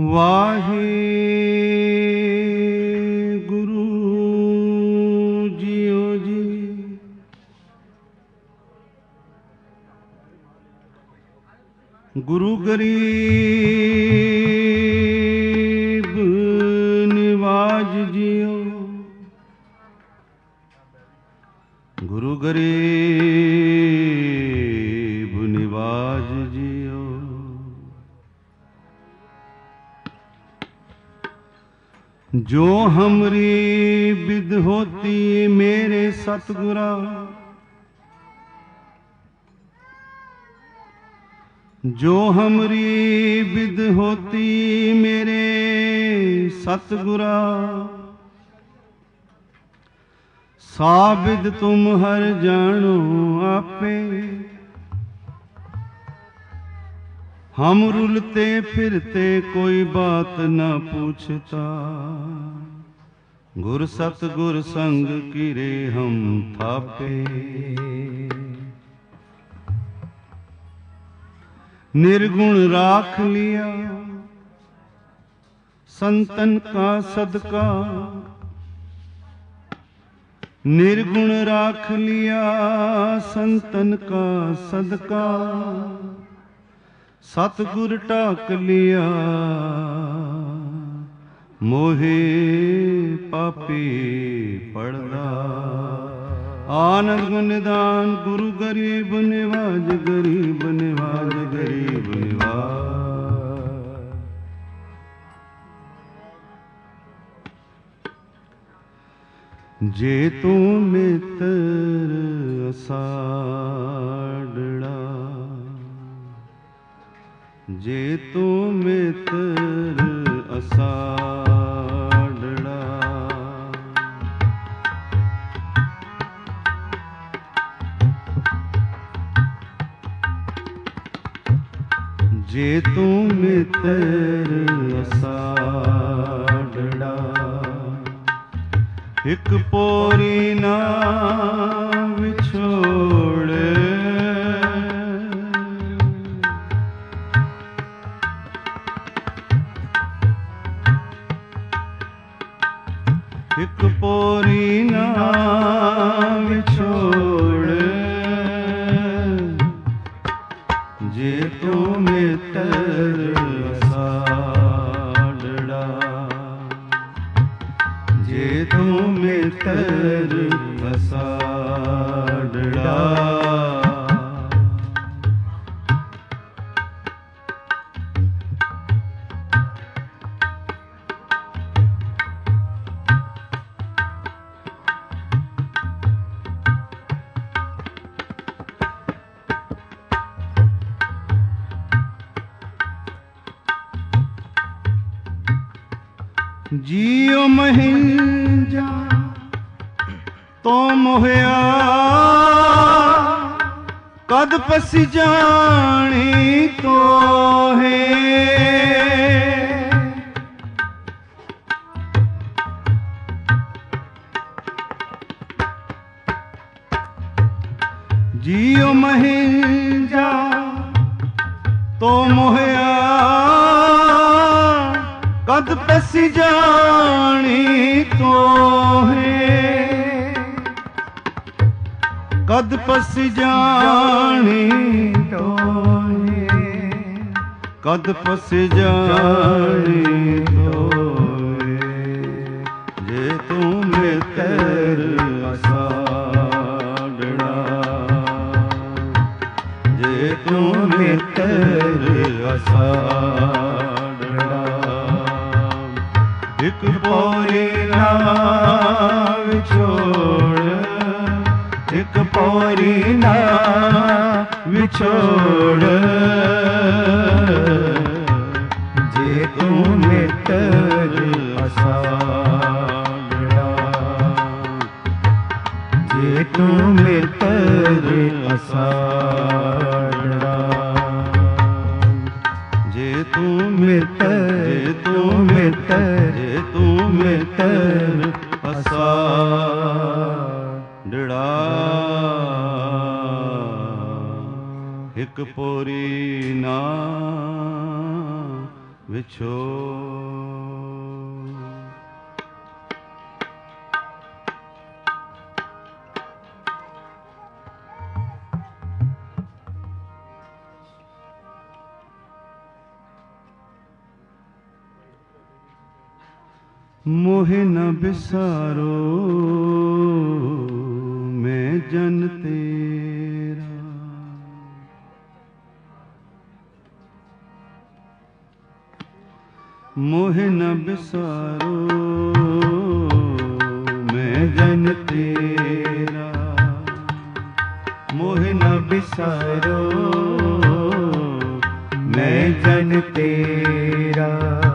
Waheguru JIO ਜੀ। ਗੁਰੂ ਗਰੀਬ ਜੋ ਹਮਰੀ ਵਿਦ ਹੋਤੀ ਮੇਰੇ ਸਤਗੁਰਾ, ਜੋ ਹਮਰੀ ਵਿਦ ਹੋਤੀ ਮੇਰੇ ਸਤਗੁਰਾ ਸਾਬਿਦ ਤੁਮ ਹਰ ਜਾਣੋ ਆਪੇ। हम रुलते फिरते कोई बात न पूछता गुर सत गुर संग किरे हम थापे निर्गुण राख लिया संतन का सदका निर्गुण राख लिया संतन का सदका ਸਤਿਗੁਰ ਢਾਕ ਲਿਆ। ਮੋਹੇ ਪਾਪੀ ਪੜਦਾ। ਆਨੰਦ ਨਿਦਾਨ ਗੁਰੂ ਗਰੀਬ ਨਿਵਾਜ ਗਰੀਬ ਨਿਵਾਜ ਗਰੀਬ ਨਿਵਾਜ। ਜੇ ਤੂੰ ਮਿੱਤਰ ਅਸਾੜੜਾ ਜੇ ਤੂੰ ਮਿੱਤਰ ਅਸਾੜੜਾ। ਜੇ ਤੂੰ ਮਿੱਤਰ ਅਸਾੜੜਾ ਇੱਕ ਪੋਰੀ ਨਾ ਵਿਛੋ। ਇੱਕ ਮਹਿੰਜਾ ਤੋ ਮੋਹਿਆ। ਕਦ ਪਸੀ ਜਾਣੀ ਤੋਹੇ। ਕਦ ਪਸ ਜਾਣੀ ਤੋਹੇ। ਕਦ ਪਸ ਜਾਣੀ ਮਿੱਤਰ ਅਸਾੜੜਾ ਇੱਕ ਪੋਰੀ ਨਾ ਵਿਛੋੜ। ਇੱਕ ਪੋਰੀ ਨਾ ਵਿਛੋੜ। ਜੇ ਤੂੰ ਮਿੱਤਰ ਅਸਾੜੜਾ ਜੇ ਤੂੰ ਮਿੱਤਰ ਅਸਾੜੜਾ ਤੂੰ ਮਿੱਤਰ ਜੇ ਤੂੰ ਮਿੱਤਰ ਜੇ ਤੂੰ ਮਿੱਤਰ ਅਸਾੜੜਾ ਇੱਕ ਪੋਰੀ ਨਾ ਵਿਛੋ। ਮੋਹਿ ਨ ਬਿਸਾਰੋ, ਮੈਂ ਜਨ ਤੇਰਾ। ਮੋਹਿ ਨ ਬਿਸਾਰੋ, ਮੈਂ ਜਨ ਤੇਰਾ। ਮੋਹਿ ਨ ਬਿਸਾਰੋ, ਮੈਂ ਜਨ ਤੇਰਾ।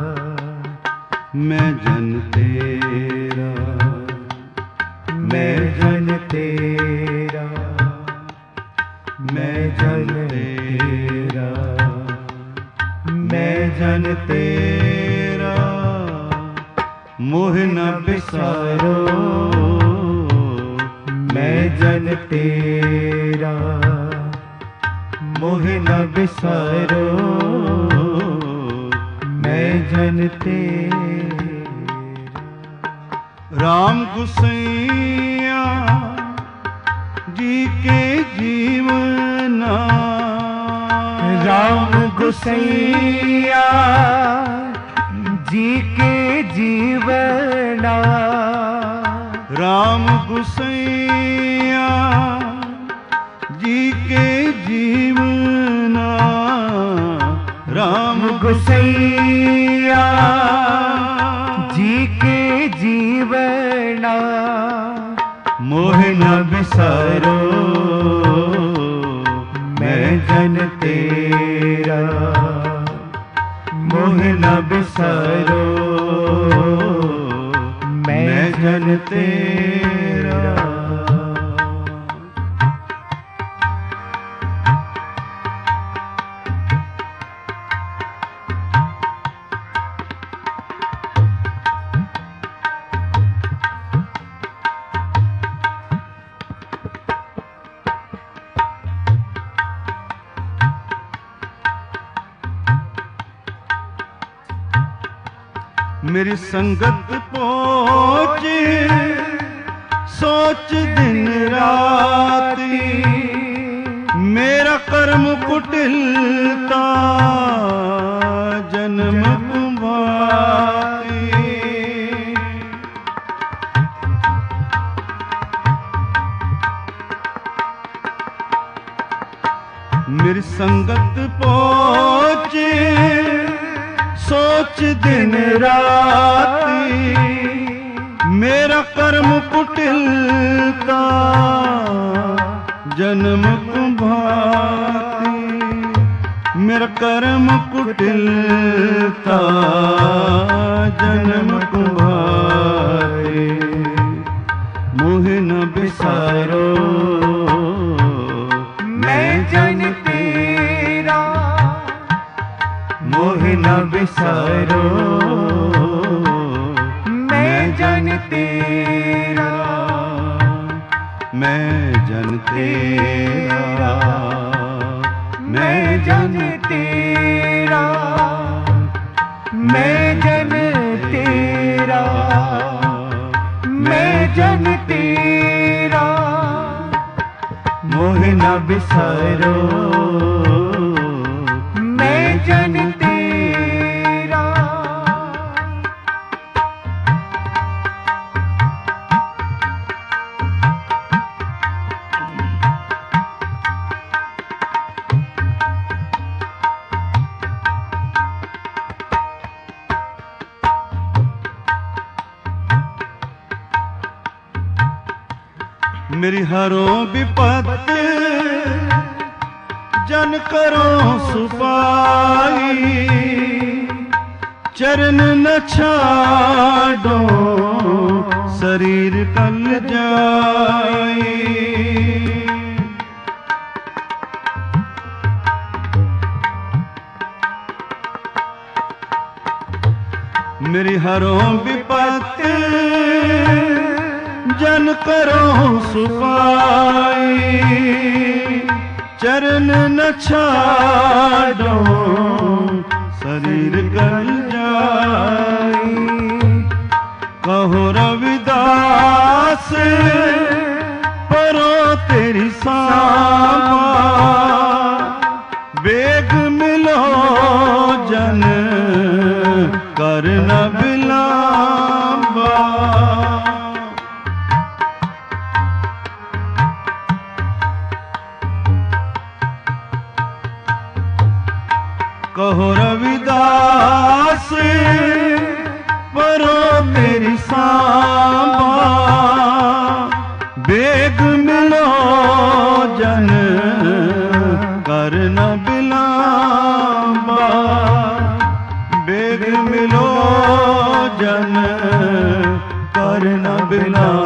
ਮੈਂ ਜਨ ਤੇਰਾ ਮੈਂ ਜਨ ਤੇਰਾ ਮੈਂ ਜਨ ਤੇਰਾ ਮੈਂ ਜਨ ਤੇਰਾ ਮੋਹ ਨ ਬਿਸਾਰੋ ਮੈਂ ਜਨ ਤੇਰਾ ਮੋਹ ਨ ਬਿਸਾਰੋ ਜਨ ਤੇਰਾ ਰਾਮ ਗੁਸਈਆ ਜੀ ਕੇ ਜੀਵਨਾ ਰਾਮ ਗੁਸਈਆ ਜੀ ਕੇ ਜੀਵਨਾ ਰਾਮ ਗੁਸਈਆ ਜੀ ਕੇ ਜੀਵਨਾ ਰਾਮ ਗੁਸਈਆ ਨ ਮੈਂ ਜਨ ਤੇਰਾ। ਮੋਹ ਨ ਬਿਸਾਰੋ ਮੈਂ ਜਨ ਤੇਰਾ। ਮੇਰੀ ਸੰਗਤ ਪਹੁੰਚੇ। ਸੋਚ ਦਿਨ ਰਾਤੀ ਮੇਰਾ ਕਰਮ ਕੁਟਿਲ ਸੋਚ ਦਿਨ ਰਾਤੀ ਮੇਰਾ ਕਰਮ ਕੁਟਿਲਤਾ ਜਨਮ ਕੁੰਭਾਤੀ ਮੇਰਾ ਕਰਮ ਕੁਟਿਲਤਾ ਜਨਮ ਕੁੰਭਾਤੀ ਮੋਹ ਨ ਬਿਸਾਰੋ। ਮੋਹ ਨ ਬਿਸਾਰੋ ਮੈਂ ਜਨ ਤੇਰਾ, ਮੈਂ ਜਨ ਤੇਰਾ, ਮੈਂ ਜਨ ਤੇਰਾ, ਮੈਂ ਜਨ ਤੇਰਾ, ਮੈਂ ਜਨ ਤੇਰਾ। ਮੋਹ ਨ ਮੇਰੀ ਹਰੋਂ ਵਿਪਤ, ਜਨ ਕਰੋ ਸੁਪਾਈ। ਚਰਨ ਨ ਛਾਡੋ, ਸਰੀਰ ਕਲ ਜਾਈ ਮੇਰੀ ਹਰੋਂ ਵਿਪਤ ਜਨ ਕਰੋ ਸੁਪਾਈ ਚਰਨ ਨ ਛਾਡੋ ਸਰੀਰ ਕਲ ਕਰ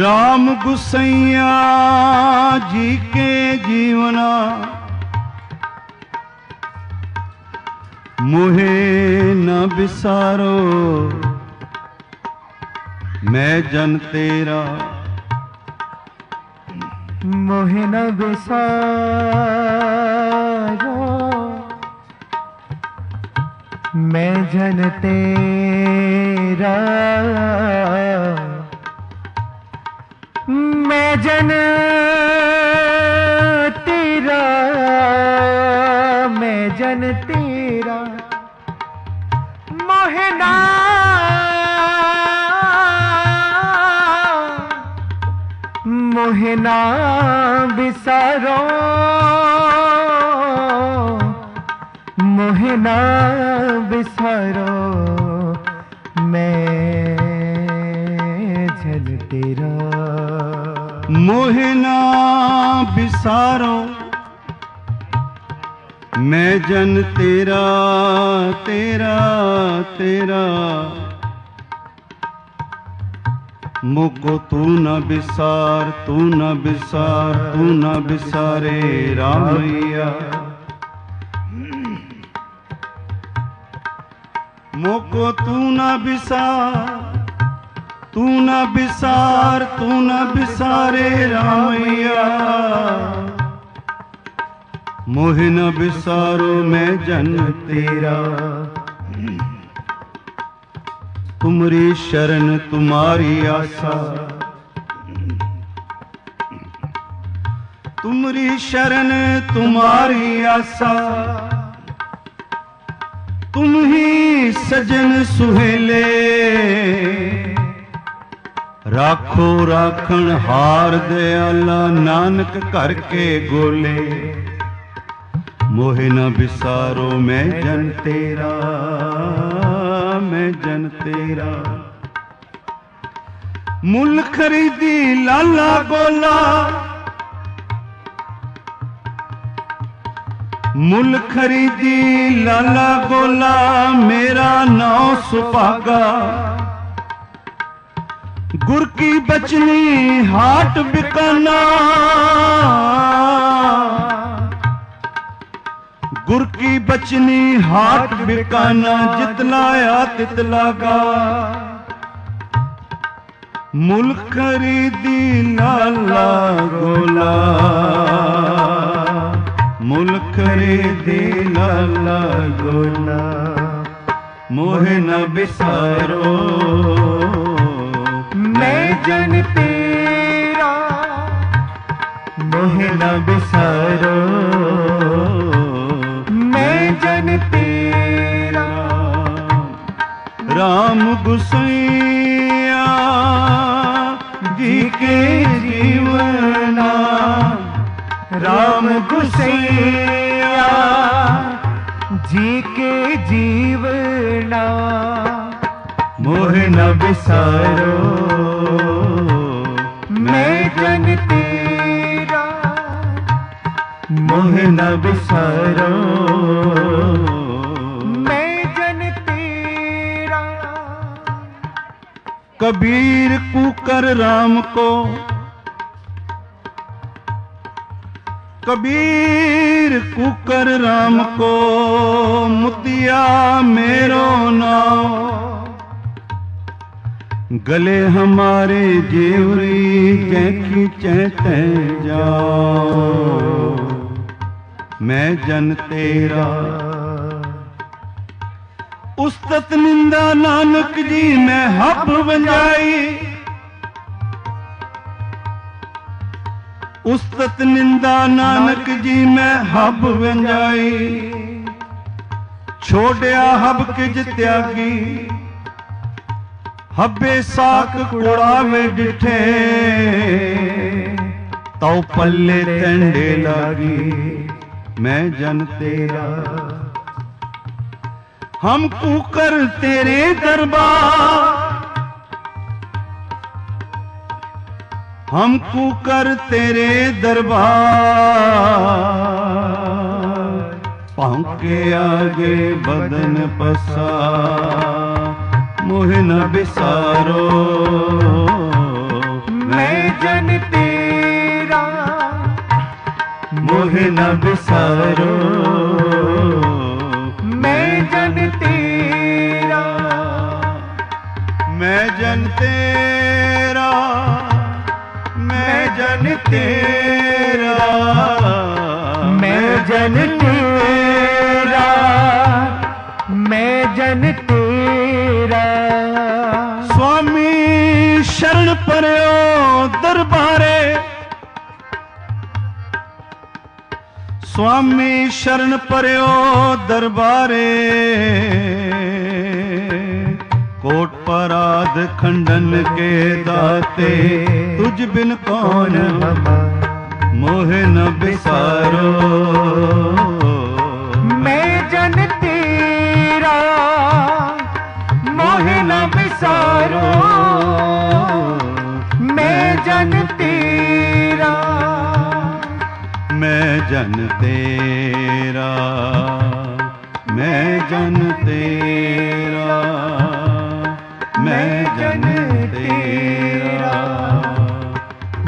ਰਾਮ ਗੁਸਈਆ ਜੀ ਕੇ ਜੀਵਨਾ। ਮੋਹੇ ਨ ਬਿਸਾਰੋ ਮੈਂ ਜਨ ਤੇਰਾ। ਮੋਹਿ ਨ ਵਿਸਾਰੋ, ਮੈਂ ਜਨ ਤੇਰਾ। ਮੈਂ ਜਨ ਤੇਰਾ ਮੈਂ ਜਨ ਤੇਰਾ। ਮੋਹਿ ਨਾ। ਮੋਹਿਨਾ ਵਿਸਾਰੋ। ਮੋਹਿਨਾ ਮੋਹ ਨਾ ਬਿਸਾਰੋ। ਮੈਂ ਜਨ ਤੇਰਾ ਤੇਰਾ ਤੇਰਾ। ਮੁਕੋ ਤੂੰ ਨਾ ਬਿਸਾਰ, ਤੂੰ ਨਾ ਬਿਸਾਰ, ਤੂੰ ਨਾ ਬਿਸਾਰੇ ਰਾਮਈਆ ਮੁਕੋ ਤੂੰ ਨਾ ਬਿਸਾਰ। ਤੂੰ ਨਾ ਬਿਸਾਰ, ਤੂੰ ਨਾ ਬਿਸਾਰੇ ਰਾਮਈਆ। ਮੋਹ ਨ ਬਿਸਾਰੋ, ਮੈਂ ਜਨ ਤੇਰਾ। ਤੁਮਰੀ ਸ਼ਰਨ, ਤੁਮਾਰੀ ਆਸਾ। ਤੁਮਰੀ ਸ਼ਰਨ, ਤੁਮਾਰੀ ਆਸਾ। ਤੁਮ ਹੀ ਸਜਨ ਸੁਹੇਲੇ। ਰਾਖੋ ਰਾਖਣ ਹਾਰ ਦੇ ਦਿਆਲਾ ਨਾਨਕ ਘਰ ਕੇ ਗੋਲੇ। ਮੋਹਿ ਨਾ ਵਿਸਾਰੋ, ਮੈਂ ਜਨ ਤੇਰਾ, ਮੈਂ ਜਨ ਤੇਰਾ। ਮੁੱਲ ਖਰੀਦੀ ਲਾਲਾ ਗੋਲਾ। ਮੁੱਲ ਖਰੀਦੀ ਲਾਲਾ ਗੋਲਾ, ਮੇਰਾ ਨਾਮ ਸੁਭਾਗਾ। ਗੁਰ ਕੀ ਬਚਨੀ ਹਾਟ ਬਿਕਾਨਾ। ਗੁਰ ਕੀ ਬਚਨੀ ਹਾਟ ਬਿਕਾਨਾ ਜਿਤਲਾਇਆ ਤਿਤਲਾਗਾ ਮੁਲ ਖਰੀਦੀ ਲਾਲਾ ਗੋਲਾ। ਮੁਲ ਖਰੀਦੀ ਲਾਲਾ ਗੋਲਾ। ਮੋਹ ਨਾ ਬਿਸਾਰੋ। ਮੈਂ ਜਨ ਤੇਰਾ, ਮੋਹ ਨ ਬਿਸਾਰੋ। ਮੈਂ ਜਨ ਤੇਰਾ, ਰਾਮ ਗੁਸਈਆ ਜੀ ਕੇ ਜੀਵਨਾ। ਰਾਮ ਗੁਸਈਆ मोह न बिसारो मैं जन तेरा। मोह न बिसारो मैं जन तेरा। कबीर कुकर राम को। कबीर कुकर राम को। मुतिया मेरो नाम। गले हमारे जेवरी कैकी चहते जाओ। मैं जन तेरा। उस्तत निंदा नानक जी, मैं हब बजाई। उस्तत निंदा नानक जी, मैं हब बजाई। छोड़या हब किज त्यागी। हबे साक कुड़ा में डिठे तो पल्ले तंडे लागी मैं जन तेरा हम कुकर तेरे दरबार हम कुकर तेरे दरबार पाँव के आगे बदन पसार मोह न बिसारो मैं जन तेरा मोह न बिसारो मैं जन तेरा मैं जन तेरा मैं जन तेरा मैं जन ਸੁਆਮੀ ਸ਼ਰਨ ਪਰਿਓ ਦਰਬਾਰੇ। ਕੋਟ ਪਰਾਧ ਖੰਡਨ ਕੇ ਦਾਤੇ, ਤੁਝ ਬਿਨ ਕੌਣ ਹਮਾ, ਮੋਹ ਨ ਬਿਸਾਰੋ। ਮੈਂ ਜਨ ਤੇਰਾ, ਮੋਹ ਨ ਬਿਸਾਰੋ। ਜਨ ਤੇਰਾ, ਮੈਂ ਜਨ ਤੇਰਾ, ਮੈਂ ਜਨ ਤੇਰਾ,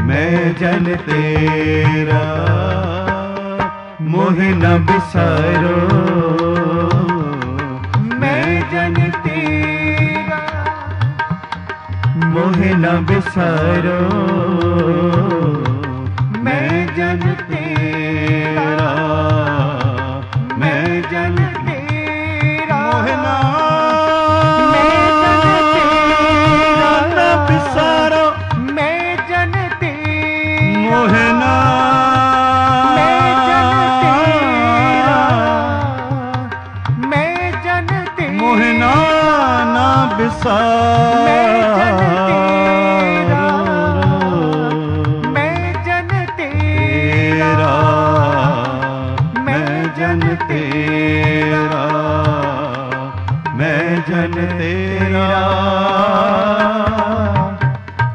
ਮੈਂ ਜਨ ਤੇਰਾ। ਮੋਹਿ ਨ ਬਿਸਰੋ, ਮੈਂ ਜਨ ਤੇਰਾ। ਮੋਹਿ ਨ ਬਿਸਰੋ, ਮੈਂ ਜਨ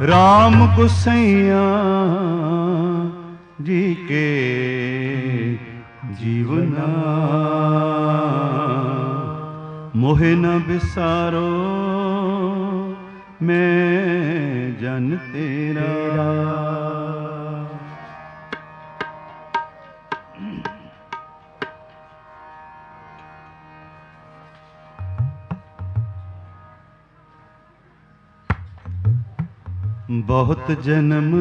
ਰਾਮ ਗੁਸਈਆ ਜੀ ਕੇ ਜੀਵਨਾ ਮੋਹਿ ਨ ਵਿਸਾਰੋ ਮੈਂ ਜਨ ਤੇਰਾ। ਬਹੁਤ ਜਨਮ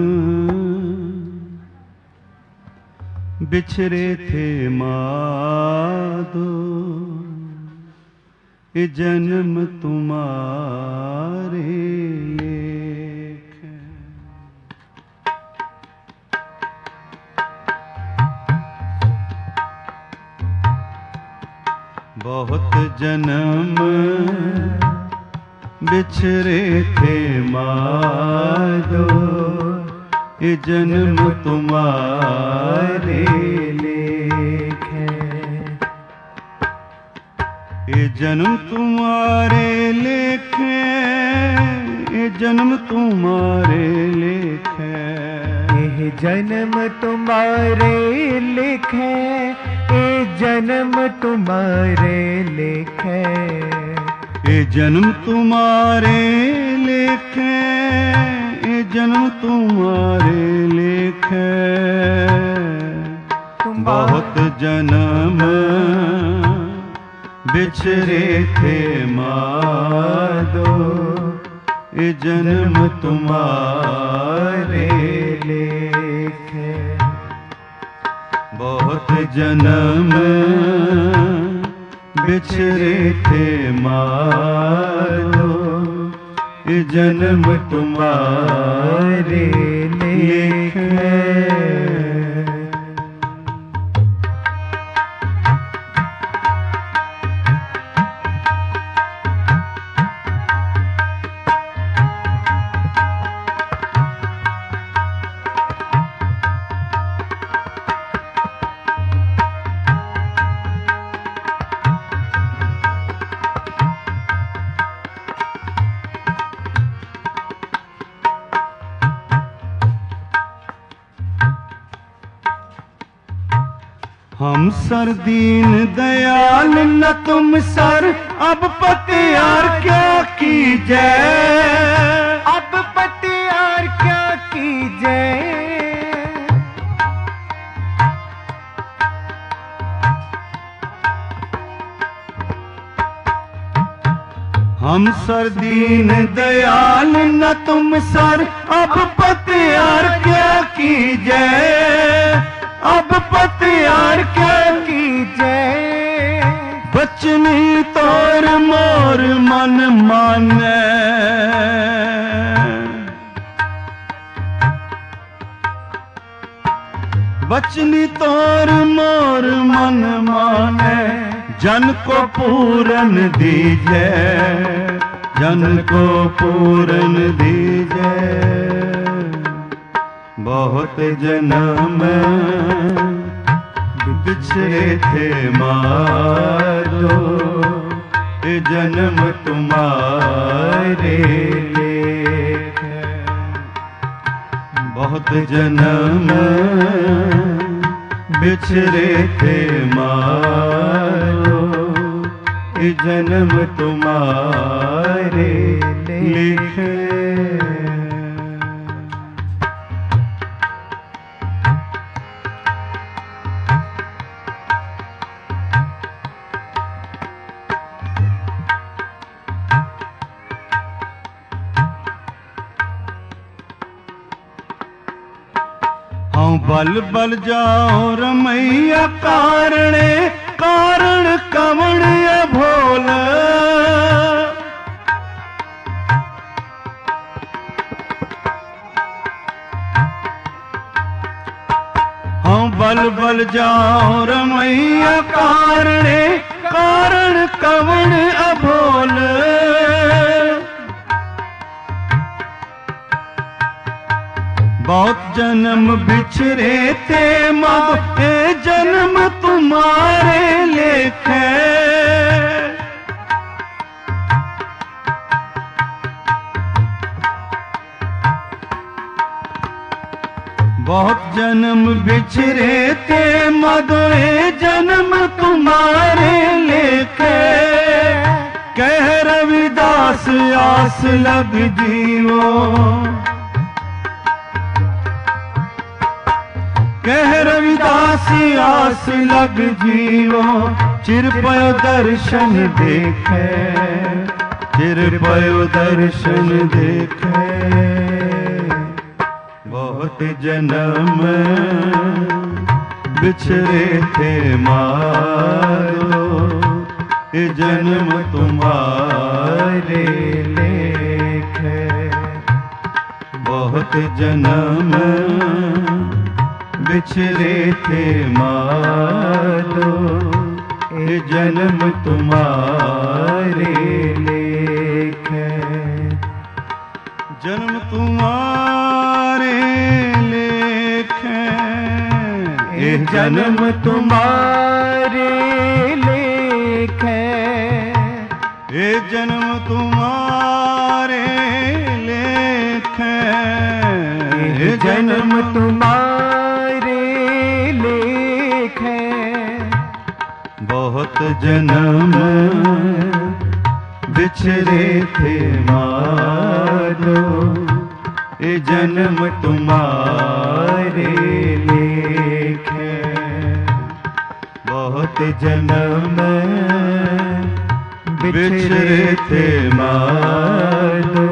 ਬਿਛਰੇ ਥੇ ਮਾਦੋ। ਕਿ ਜਨਮ ਤੁਮਾਰੇ ਬਹੁਤ ਜਨਮ ਵਿਛਰੇ ਤੇ ਮਾਜੋ ਇਹ ਜਨਮ ਤੁਮਾਰੇ ਇਹ ਜਨਮ ਤੁਮਾਰੇ ਲੇਖੇ ਇਹ ਜਨਮ ਤੁਮਾਰੇ ਲੇਖੇ। ਇਹ ਜਨਮ ਤੁਮਾਰੇ ਲਿਖੇ ਇਹ ਜਨਮ ਤੁਮਾਰੇ ਲਿਖੇ। ਇਹ ਜਨਮ ਤੁਮਾਰੇ ਲਿਖੇ ਇਹ ਜਨਮ ਤੁਮਾਰੇ ਲਿਖੇ। ਬਹੁਤ ਜਨਮ बिछरे थे माधो ये जन्म तुम्हारे लेखे बहुत जन्म बिछरे थे माधो ये जन्म तुम्हारे लेखे सर दीन दयाल न तुम सर अब पतियार क्या कीजय अब पतियार क्या कीजे हम सर दीन दयाल न तुम सर ਨਹੀਂ ਤੋਰ ਮੋਰ ਮਨ ਮਾਨੈ। ਬਚਨੀ ਤੋਰ ਮੋਰ ਮਨ ਮਾਨੈ, ਜਨ ਕੋ ਪੂਰਨ ਦੀਜੈ। ਜਨ ਕੋ ਪੂਰਨ ਦੀਜੈ। ਬਹੁਤ ਜਨਮ बिछड़े थे मारो ये जन्म तुम्हारे लेखे बहुत जन्म बिछड़े थे मारो ये जन्म तुम्हारे बल बल जाओ रमैया, कारणे, कारण कवण भोल। हाँ बल बल जाओ रमैया, कारणे, कारण कवण अभोल। बहुत जन्म बिछरे थे मग ए जन्म तुम्हारे लेखे बहुत जन्म बिछरे थे मधो ए जन्म तुम्हारे लेखे कह रविदास आस लग जीवो ਕਹਿ ਰਵਿਦਾਸੀ ਆਸ ਲਗ ਜੀਓ ਚਿਰ ਪਇਓ ਦਰਸ਼ਨ ਦੇਖੈ, ਚਿਰ ਪਇਓ ਦਰਸ਼ਨ ਦੇਖੈ। ਬਹੁਤ ਜਨਮ ਵਿਛੜੇ ਤੇ ਮਾਰੋ, ਇਹ ਜਨਮ ਤੁਮਾਰੇ ਲੇਖ। ਬਹੁਤ ਜਨਮ बिछरे थे मारो ये जन्म तुम्हारे लेखे जन्म तुम्हारे लेखे ये जन्म तुम्हारे लेखे ये जन्म तुम्हारे लेखे ये जन्म तुम्हारे ਬਹੁਤ ਜਨਮ ਵਿਛਰੇ ਥੇ ਮਾਨੋ ਇਹ ਜਨਮ ਤੁਮਾਰੇ ਲੇਖ। ਬਹੁਤ ਜਨਮ ਵਿਛਰੇ ਥੇ ਮਾਨੋ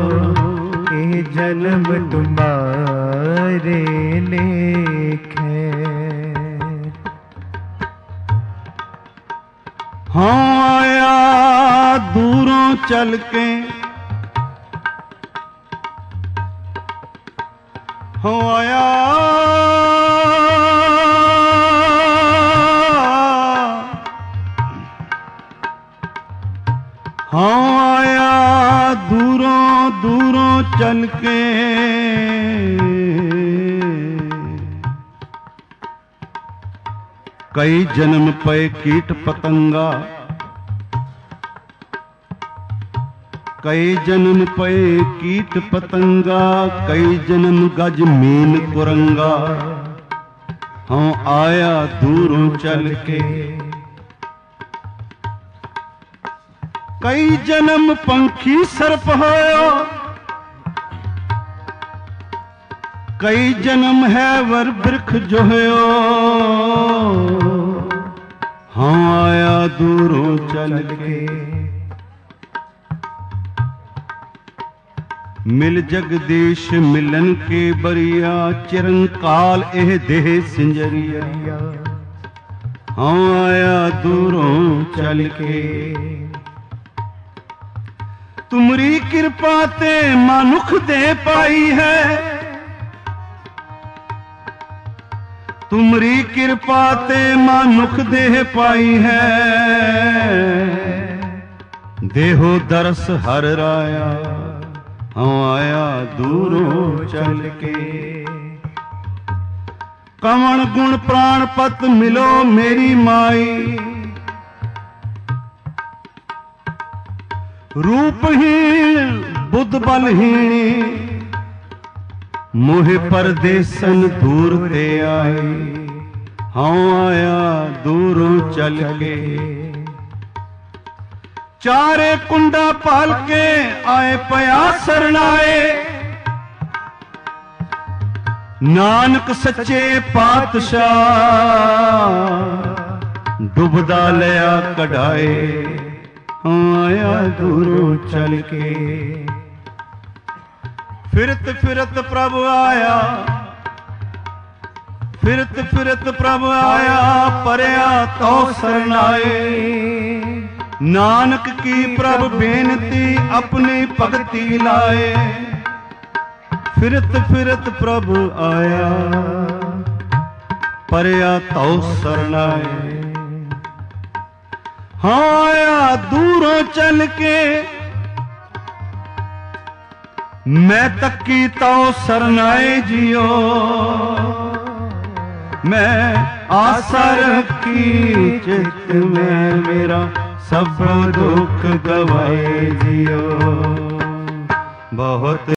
ਇਹ ਜਨਮ ਤੁਮਾਰੇ ਲੇਖ। ਹਾਂ ਆਇਆ ਦੂਰੋਂ ਚੱਲ ਕੇ। ਹਾਂ ਆਇਆ ਹਾਂ ਆਇਆ ਦੂਰੋਂ ਦੂਰੋਂ ਚੱਲ ਕੇ। ਕਈ ਜਨਮ ਪਏ ਕੀਟ ਪਤੰਗਾ। ਕਈ ਜਨਮ ਪਏ ਕੀਟ ਪਤੰਗਾ, ਕਈ ਜਨਮ ਗਜ ਮੀਨ ਕੁਰੰਗਾ। ਹਉ ਆਇਆ ਦੂਰੋਂ ਚੱਲ ਕੇ। ਕਈ ਜਨਮ ਪੰਖੀ ਸਰਪ ਹੋਇਆ ਕਈ ਜਨਮ ਹੈ ਵਰ ਬਿਰਖ ਜੋਹਿਓ। ਹਾਂ ਆਇਆ ਦੂਰੋਂ ਚੱਲ ਕੇ। ਮਿਲ ਜਗਦੀਸ਼ ਮਿਲਨ ਕੇ ਬਰੀਆ, ਚਿਰੰਕਾਲ ਇਹ ਦੇਹ ਸਿੰਜਰੀਆ। ਹਾਂ ਆਇਆ ਦੂਰੋਂ ਚੱਲ ਕੇ। ਤੁਮਰੀ ਕਿਰਪਾ ਤੇ ਮਨੁੱਖ ਦੇ ਪਾਈ ਹੈ। ਤੁਮਰੀ ਕਿਰਪਾ ਤੇ ਮਨੁੱਖ ਦੇਹ ਪਾਈ ਹੈ। ਦੇਹੋ ਦਰਸ ਹਰ ਰਾਇਆ ਹਉ ਆਇਆ ਦੂਰੋਂ ਚੱਲ ਕੇ। ਕਵਣ ਗੁਣ ਪ੍ਰਾਣ ਪਤ ਮਿਲੋ ਮੇਰੀ ਮਾਈ। ਰੂਪਹੀਣ, ਬੁੱਧ ਬਲਹੀਣੀ ਮੋਹ ਪਰਦੇਸਨ ਦੂਰ ਤੇ ਆਏ। ਹਉ ਆਇਆ ਦੂਰੋਂ ਚੱਲ ਕੇ। ਚਾਰੇ ਕੁੰਡਾ ਪਾਲ ਕੇ ਆਏ ਪਿਆ ਸਰਣਾਏ ਨਾਨਕ ਸੱਚੇ ਪਾਤਸ਼ਾਹ ਡੁੱਬਦਾ ਲਿਆ ਕਢਾਏ। ਆਇਆ ਦੂਰੋਂ ਚੱਲ ਕੇ। ਫਿਰਤ ਫਿਰਤ ਪ੍ਰਭ ਆਇਆ। ਫਿਰਤ ਫਿਰਤ ਪ੍ਰਭ ਆਇਆ, ਪਰਿਆ ਤੋ ਸਰਨਾਏ। ਨਾਨਕ ਕੀ ਪ੍ਰਭ ਬੇਨਤੀ ਆਪਣੀ ਭਗਤੀ ਲਾਏ। ਫਿਰਤ ਫਿਰਤ ਪ੍ਰਭ ਆਇਆ, ਪਰਿਆ ਤਉ ਸਰਣਾਏ ਹਾਂ ਆਇਆ ਦੂਰੋਂ ਚੱਲ ਕੇ ਮੈਂ ਤੱਕੀ ਤਉ ਸਰਨਾਏ ਜਿਓ ਮੈਂ ਆਸਾ ਰੱਖੀ ਚਿਤ ਮੈਂ ਮੇਰਾ ਸਭ ਦੁੱਖ ਗਵਾਏ ਜਿਓ ਬਹੁਤ